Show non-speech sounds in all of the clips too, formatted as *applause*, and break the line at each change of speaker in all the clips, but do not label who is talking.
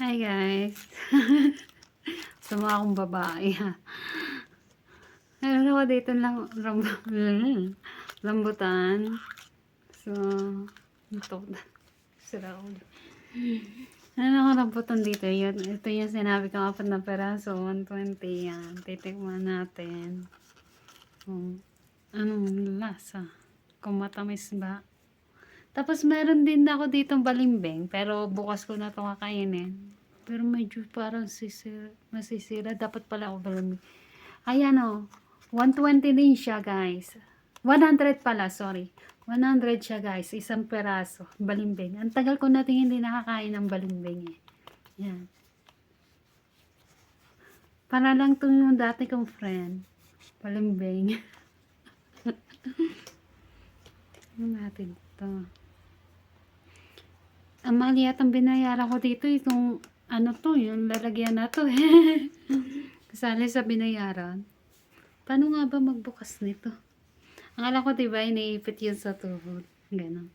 Hi guys. *laughs* Sama akong babae ha. Ano ako dito lang ram, *laughs* rambutan. So, ito. Sira ako. Ano ako rambutan dito? Yun, ito yung sinabi ko apat na peraso. 120 yan. Titikman natin. Oh, anong lasa? Kung matamis ba? Tapos meron din ako dito balimbing, pero bukas ko na ito kakainin. Pero medyo parang sisira, masisira. Dapat pala ako balimbing. Ayan o, 120 din siya guys. 100 pala, sorry. 100 siya guys, isang peraso. Balimbing. Ang tagal ko natin hindi nakakain ng balimbing eh. Yan. Para lang ito yung dati kong friend. Balimbing. *laughs* Ano natin to? Ang mahal yata ang binayaran ko dito itong ano to, yung lalagyan na to. *laughs* Kasali sa binayaran. Paano nga ba magbukas nito? Ang alam ko diba, iniipit yun sa tuhod. Ganon.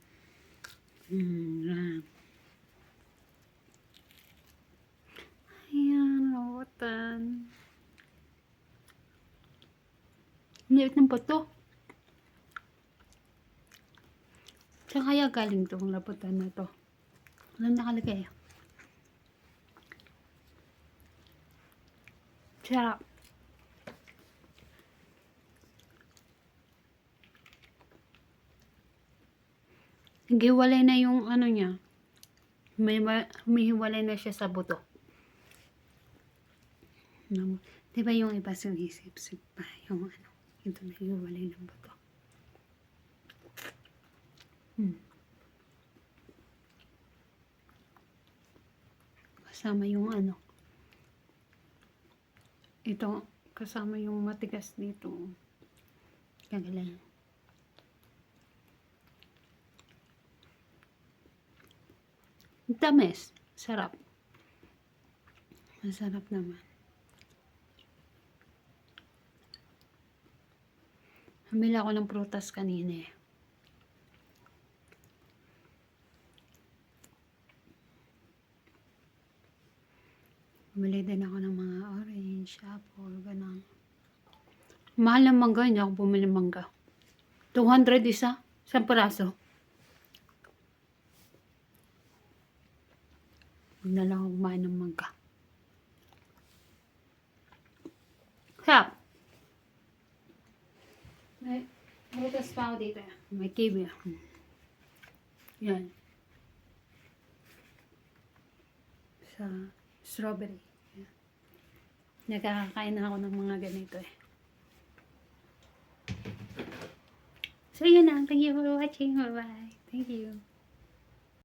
Yan. Ayan, rawatan. Liit ng bato. Saan kaya galing tong laputan na to? Walang nakalagay. Sarap. Giwalay na yung ano niya. May, ma- may hiwalay na siya sa buto. No, di ba yung iba sumisip-sip pa yung ano, ito na hiwalay ng buto. Hmm. Kasama yung ano. Ito, kasama yung matigas dito. Kagalan. Tamis. Sarap. Masarap naman. Hamila ako ng prutas kanina eh. Bumili din ako ng mga orange, apple, gano'n. Mahal ng mangga, hindi ako bumili ng mangga. 200 isa, isang piraso. Huwag na lang ako kumain ng mangga. Sarap. May, may tas pa ako dito. May kiwi. Yan. Sa strawberry. Yan. Nagkakain na ako ng mga ganito eh. So yun lang. Thank you for watching. Bye-bye. Thank you.